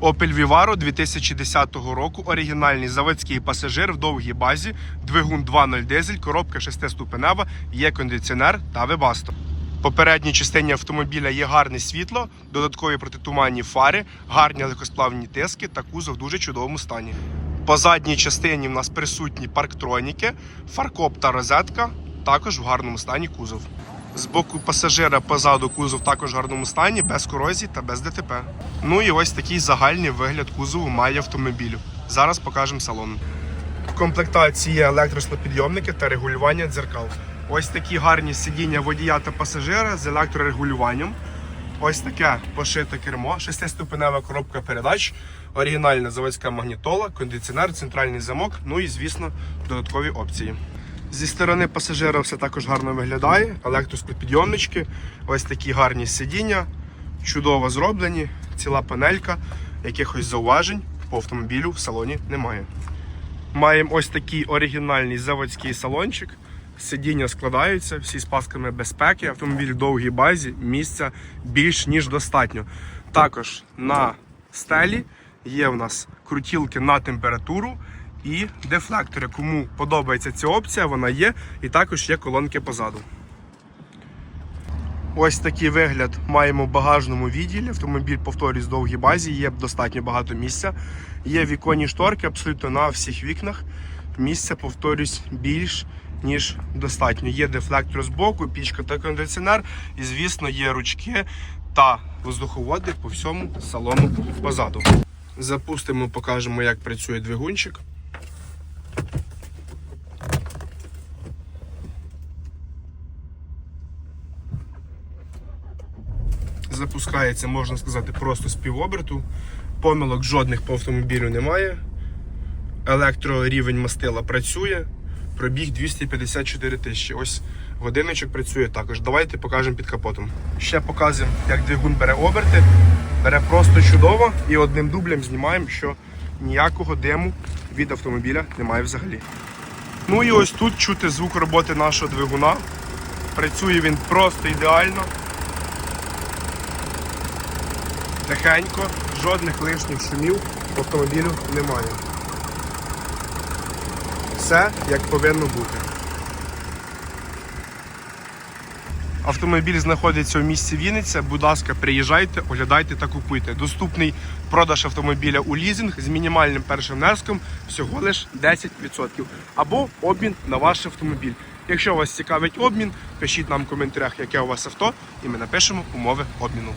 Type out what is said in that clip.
Opel Vivaro 2010 року. Оригінальний заводський пасажир в довгій базі, двигун 2.0 дизель, коробка 6-ступенева, є кондиціонер та вебасто. Попередній частині автомобіля є гарне світло, додаткові протитуманні фари, гарні легкосплавні тиски та кузов в дуже чудовому стані. По задній частині в нас присутні парктроніки, фаркоп та розетка, також в гарному стані кузов. З боку пасажира позаду кузов також в гарному стані, без корозії та без ДТП. Ну і ось такий загальний вигляд кузову має автомобілю. Зараз покажемо салон. В комплектації є електросклопідйомники та регулювання дзеркал. Ось такі гарні сидіння водія та пасажира з електрорегулюванням. Ось таке пошите кермо, шестиступенева коробка передач, оригінальна заводська магнітола, кондиціонер, центральний замок, ну і, звісно, додаткові опції. Зі сторони пасажира все також гарно виглядає. Електросклопідйомнички, ось такі гарні сидіння, чудово зроблені, ціла панелька, якихось зауважень по автомобілю в салоні немає. Маємо ось такий оригінальний заводський салончик. Сидіння складаються, всі з пасками безпеки. Автомобіль в довгій базі, місця більш ніж достатньо. Також на стелі є в нас крутілки на температуру і дефлектори. Кому подобається ця опція, вона є. І також є колонки позаду. Ось такий вигляд маємо в багажному відділі. Автомобіль, повторюсь, в довгій базі, є достатньо багато місця. Є віконні шторки абсолютно на всіх вікнах. Місця, повторюсь, більш ніж достатньо. Є дефлектор з боку, пічка та кондиціонер. І, звісно, є ручки та воздуховоди по всьому салону позаду. Запустимо, покажемо, як працює двигунчик. Запускається, можна сказати, просто з півоберту. Помилок жодних по автомобілю немає. Електрорівень мастила працює. Пробіг 254 тисячі. Ось годинничок працює також. Давайте покажемо під капотом. Ще показуємо, як двигун бере оберти. Бере просто чудово і одним дублем знімаємо, що ніякого диму від автомобіля немає взагалі. Ну і ось тут чути звук роботи нашого двигуна. Працює він просто ідеально. Тихенько, жодних лишніх шумів в автомобілю немає. Все як повинно бути. Автомобіль знаходиться у місті Вінниця. Будь ласка, приїжджайте, оглядайте та купуйте. Доступний продаж автомобіля у лізинг з мінімальним першим внеском всього лиш 10%. Або обмін на ваш автомобіль. Якщо вас цікавить обмін, пишіть нам в коментарях, яке у вас авто, і ми напишемо умови обміну.